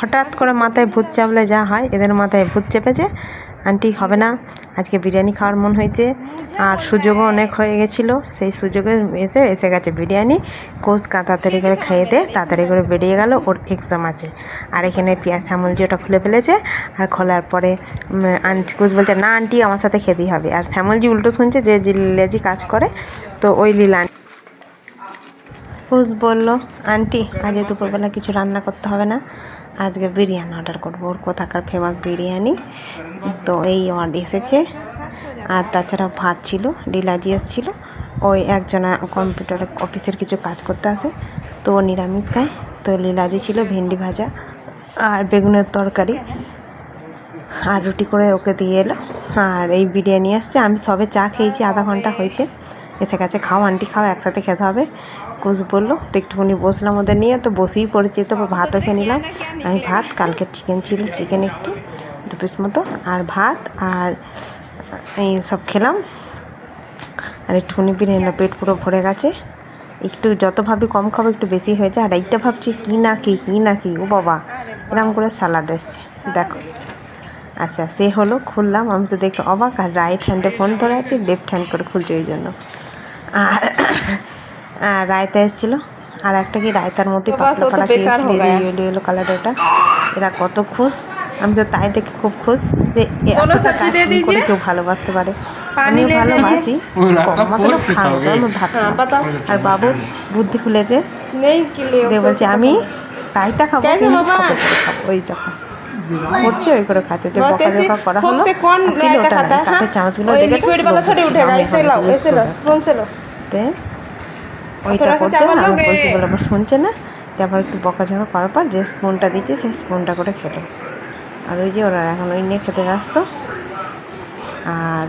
হঠাৎ করে মাথায় ভূত চাপলে যা হয়, এদের মাথায় ভূত চেপেছে। আন্টি, হবে না। আজকে বিরিয়ানি খাওয়ার মন হয়েছে। আর সুযোগও অনেক হয়ে গেছিল। সেই সুযোগে এসে এসে গেছে বিরিয়ানি। কোচ তাড়াতাড়ি করে খেয়ে দে, তাড়াতাড়ি করে বেরিয়ে গেল, ওর এক্সাম আছে। আর এখানে পেঁয়াজ শ্যামলজি ওটা খুলে ফেলেছে। আর খোলার পরে আন্টি, কোচ বলছে, না, আন্টি, আমার সাথে খেতেই হবে। আর শ্যামলজি উল্টো শুনছে যে লীলাজি কাজ করে, তো ওই লীলা পুষ বলল, আন্টি আজ দুপুরবেলা কিছু রান্না করতে হবে না। আজকে বিরিয়ানি অর্ডার করব। ওর কোথাকার ফেমাস বিরিয়ানি? তো এই অর্ডার এসেছে। আর তাছাড়া ভাত ছিল ডিলাজি এসেছিল ওই একজনা কম্পিউটার অফিসের কিছু কাজ করতে আসে। তো ও নিরামিষ খায়। তো লীলাজি ছিল ভেন্ডি ভাজা আর বেগুনের তরকারি। আর রুটি করে ওকে দিয়ে এলো। আর এই বিরিয়ানি আসছে। আমি সবে চা খেয়েছি, আধা ঘণ্টা হয়েছে। এসে গেছে, খাও আন্টি, খাও, একসাথে খেতে হবে। কোচ বলল, তো একটুখানি বসলাম ওদের নিয়ে, তো বসেই পড়েছি তো, ভাতও খেয়ে নিলাম। আমি ভাত, কালকে চিকেন ছিল চিকেন একটু, দু পিস মতো, আর ভাত, আর এই সব খেলাম। আর একটুখানি বিরিয়ানি পেট পুরো ভরে গেছে। একটু যত ভাবি কম খাব, একটু বেশি হয়েছে আর এইটা ভাবছি, কী না কি, কী না কি, ও বাবা, এরম করে সালাদ এসছে। দেখো আচ্ছা সে হলো খুললাম। আমি তো দেখে অবাক, আর রাইট হ্যান্ডে ফোন ধরে আছে লেফট হ্যান্ড করে খুলছে ওই জন্য। আর রায়তা এসেছিল। আর একটা কি রায়তার মধ্যে পাতলা ইয়েলো ইয়েলো কালার ওটা এরা কত খুশ। আমি তো তাই দেখে খুব খুশ যে করে কেউ ভালোবাসতে পারে। আমি ভালোবাসি। আর বাবু বুদ্ধি খুলেছে। দে বলছে আমি রায়তা খাব ওই যখন হচ্ছে ওই করে খাচ্ছে। তো বকা জকা করা হলো। ছিল ওটা কাঠের চামচগুলো দেখেছে? করতে ওইটা করছে না আমি বলে আবার শুনছে না। তারপর একটু বকাঝকা করার পর যে স্পুনটা দিচ্ছে সেই স্পুনটা করে খেলো। আর ওই যে ওরা এখন ওই নিয়ে খেতে ব্যস্ত। আর